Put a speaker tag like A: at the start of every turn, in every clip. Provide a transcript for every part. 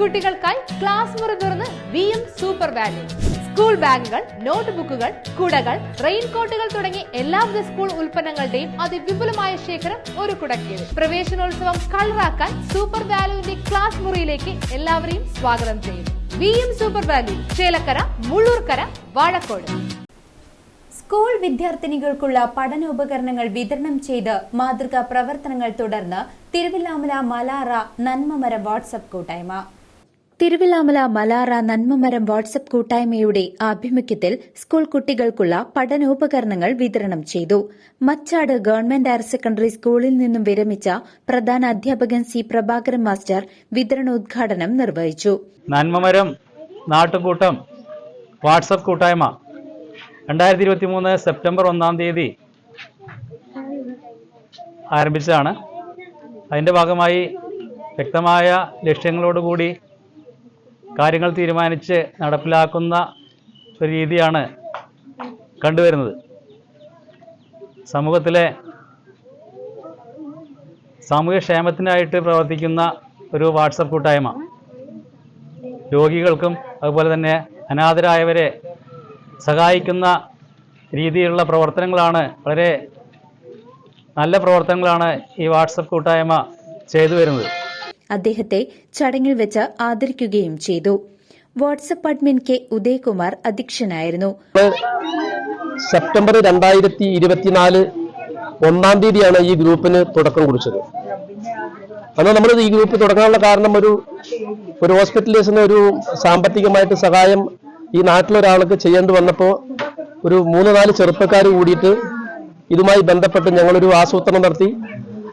A: കുട്ടികൾക്കായി ക്ലാസ് മുറി തുറന്ന് V M super value school ബാഗുകൾ നോട്ട് ബുക്കുകൾ കുടകൾ റെയിൻകോട്ടുകൾ തുടങ്ങി എല്ലാവിധ സ്കൂൾ ഉൽപ്പന്നങ്ങളുടെയും അതിവിപുലമായ ശേഖരം ഒരു കുടക്കീഴിൽ. പ്രവേശനോത്സവം കളറാക്കാൻ സൂപ്പർ വാല്യൂവിന്റെ ക്ലാസ് മുറിയിലേക്ക് എല്ലാവരെയും സ്വാഗതം ചെയ്യുന്നു. V M super value Chelakkara Mullurkara Vazhakode.
B: School വിദ്യാർത്ഥിനികൾക്കുള്ള പഠനോപകരണങ്ങൾ വിതരണം ചെയ്ത് മാതൃകാ പ്രവർത്തനങ്ങൾ തുടർന്ന് തിരുവില്ലാമല മലാറ നന്മമര വാട്സപ്പ് കൂട്ടായ്മ. തിരുവില്ലാമല മലാറ നന്മമരം വാട്സപ്പ് കൂട്ടായ്മയുടെ ആഭിമുഖ്യത്തിൽ സ്കൂൾ കുട്ടികൾക്കുള്ള പഠനോപകരണങ്ങൾ വിതരണം ചെയ്തു. മച്ചാട് ഗവൺമെന്റ് ഹയർ സെക്കൻഡറി സ്കൂളിൽ നിന്നും വിരമിച്ച പ്രധാന അധ്യാപകൻ സി പ്രഭാകരൻ മാസ്റ്റർ വിതരണോദ്ഘാടനം നിർവഹിച്ചു.
C: നന്മമരം നാട്ടുകൂട്ടം വാട്സപ്പ് കൂട്ടായ്മ രണ്ടായിരത്തി ഇരുപത്തി മൂന്ന് സെപ്റ്റംബർ ഒന്നാം തീയതി ആരംഭിച്ചതാണ്. അതിന്റെ ഭാഗമായി വ്യക്തമായ ലക്ഷ്യങ്ങളോടുകൂടി കാര്യങ്ങൾ തീരുമാനിച്ച് നടപ്പിലാക്കുന്ന ഒരു രീതിയാണ് കണ്ടുവരുന്നത്. സമൂഹത്തിലെ സാമൂഹ്യ ക്ഷേമത്തിനായിട്ട് പ്രവർത്തിക്കുന്ന ഒരു വാട്സപ്പ് കൂട്ടായ്മ. രോഗികൾക്കും അതുപോലെ തന്നെ അനാഥരായവരെ സഹായിക്കുന്ന രീതിയിലുള്ള പ്രവർത്തനങ്ങളാണ് വളരെ നല്ല പ്രവർത്തനങ്ങളാണ് ഈ വാട്സപ്പ് കൂട്ടായ്മ ചെയ്തു വരുന്നത്
B: അദ്ദേഹത്തെ ചടങ്ങിൽ വെച്ച് ആദരിക്കുകയും ചെയ്തു. വാട്സപ്പ് അഡ്മിൻ കെ ഉദയകുമാർ അധ്യക്ഷനായിരുന്നു.
D: സെപ്റ്റംബർ രണ്ടായിരത്തി ഇരുപത്തിനാല് ഒന്നാം തീയതിയാണ് ഈ ഗ്രൂപ്പിന് തുടക്കം കുറിച്ചത്. അന്ന് നമ്മൾ ഈ ഗ്രൂപ്പ് തുടങ്ങാനുള്ള കാരണം ഒരു ഒരു ഹോസ്പിറ്റലേഴ്സിന് ഒരു സാമ്പത്തികമായിട്ട് സഹായം ഈ നാട്ടിലൊരാൾക്ക് ചെയ്യേണ്ടി വന്നപ്പോൾ ഒരു മൂന്ന് നാല് ചെറുപ്പക്കാർ കൂടിയിട്ട് ഇതുമായി ബന്ധപ്പെട്ട് ഞങ്ങളൊരു ആസൂത്രണം നടത്തി.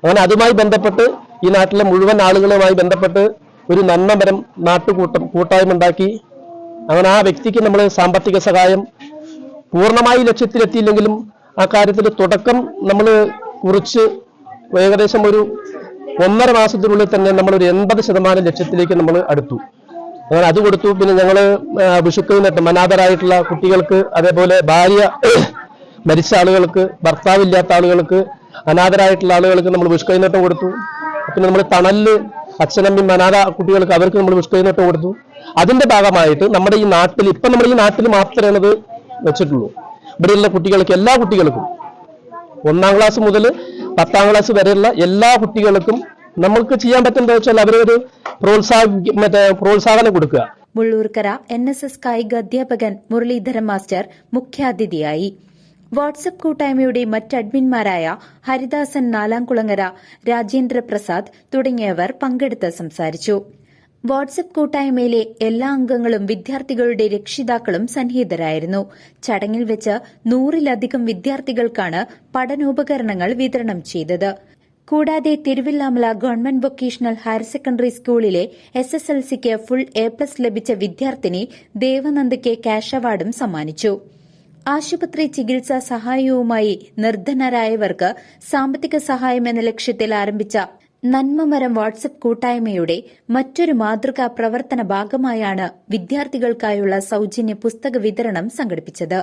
D: അങ്ങനെ അതുമായി ബന്ധപ്പെട്ട് ഈ നാട്ടിലെ മുഴുവൻ ആളുകളുമായി ബന്ധപ്പെട്ട് ഒരു നന്മമരം നാട്ടുകൂട്ടം കൂട്ടായ്മ ഉണ്ടാക്കി. അങ്ങനെ ആ വ്യക്തിക്ക് നമ്മൾ സാമ്പത്തിക സഹായം പൂർണമായി ലക്ഷ്യത്തിലെത്തിയില്ലെങ്കിലും ആ കാര്യത്തിൽ തുടക്കം നമ്മൾ കുറിച്ച് ഏകദേശം ഒരു ഒന്നര മാസത്തിനുള്ളിൽ തന്നെ നമ്മൾ ഒരു എൺപത് ശതമാനം ലക്ഷ്യത്തിലേക്ക് നമ്മൾ അടുത്തു. അങ്ങനെ അത് കൊടുത്തു. പിന്നെ ഞങ്ങൾ വിഷുക്കവിനൊക്കെ അനാഥരായിട്ടുള്ള കുട്ടികൾക്ക് അതേപോലെ ഭാര്യ മരിച്ച ആളുകൾക്ക് ഭർത്താവില്ലാത്ത ആളുകൾക്ക് അനാഥരായിട്ടുള്ള ആളുകൾക്ക് നമ്മൾ വിഷുക്കൈനീട്ടം കൊടുത്തു. പിന്നെ നമ്മൾ തണലിൽ അച്ഛനമ്മയും അനാഥ കുട്ടികൾക്ക് അവർക്ക് നമ്മൾ വിഷുക്കൈനീട്ടം കൊടുത്തു. അതിന്റെ ഭാഗമായിട്ട് നമ്മുടെ ഈ നാട്ടിൽ ഇപ്പൊ നമ്മുടെ ഈ നാട്ടിൽ മാത്രമേ അത് വെച്ചിട്ടുള്ളൂ. ഇവിടെയുള്ള കുട്ടികൾക്ക് എല്ലാ കുട്ടികൾക്കും. ഒന്നാം ക്ലാസ് മുതൽ പത്താം ക്ലാസ് വരെയുള്ള എല്ലാ കുട്ടികൾക്കും നമ്മൾക്ക് ചെയ്യാൻ പറ്റുന്നത് വെച്ചാൽ അവരെ ഒരു പ്രോത്സാഹി മറ്റേ പ്രോത്സാഹനം കൊടുക്കുക.
B: മുള്ളൂർക്കര എൻ എസ് എസ് കായിക അധ്യാപകൻ മുരളീധരൻ മാസ്റ്റർ മുഖ്യാതിഥിയായി. വാട്സപ്പ് കൂട്ടായ്മയുടെ മറ്റ് അഡ്മിൻമാരായ ഹരിദാസൻ നാലാംകുളങ്ങര രാജേന്ദ്ര പ്രസാദ് തുടങ്ങിയവർ പങ്കെടുത്ത് സംസാരിച്ചു. വാട്സപ്പ് കൂട്ടായ്മയിലെ എല്ലാ അംഗങ്ങളും വിദ്യാർത്ഥികളുടെ രക്ഷിതാക്കളും സന്നിഹിതരായിരുന്നു. ചടങ്ങിൽ വെച്ച് നൂറിലധികം വിദ്യാർത്ഥികൾക്കാണ് പഠനോപകരണങ്ങൾ വിതരണം ചെയ്തത്. കൂടാതെ Thiruvilwamala government vocational higher secondary സ്കൂളിലെ എസ് എസ് എൽ സിക്ക് ഫുൾ എ പ്ലസ് ലഭിച്ച വിദ്യാർത്ഥിനി ദേവനന്ദയ്ക്ക് ക്യാഷ് അവാർഡും സമ്മാനിച്ചു. ആശുപത്രി ചികിത്സാ സഹായവുമായി നിർധനരായവർക്ക് സാമ്പത്തിക സഹായം എന്ന ലക്ഷ്യത്തിൽ ആരംഭിച്ച നന്മമരം വാട്സപ്പ് കൂട്ടായ്മയുടെ മറ്റൊരു മാതൃകാ പ്രവർത്തന ഭാഗമായാണ് വിദ്യാർത്ഥികൾക്കായുള്ള സൌജന്യ പുസ്തക വിതരണം സംഘടിപ്പിച്ചത്.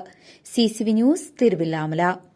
B: CCV news Thiruvilwamala.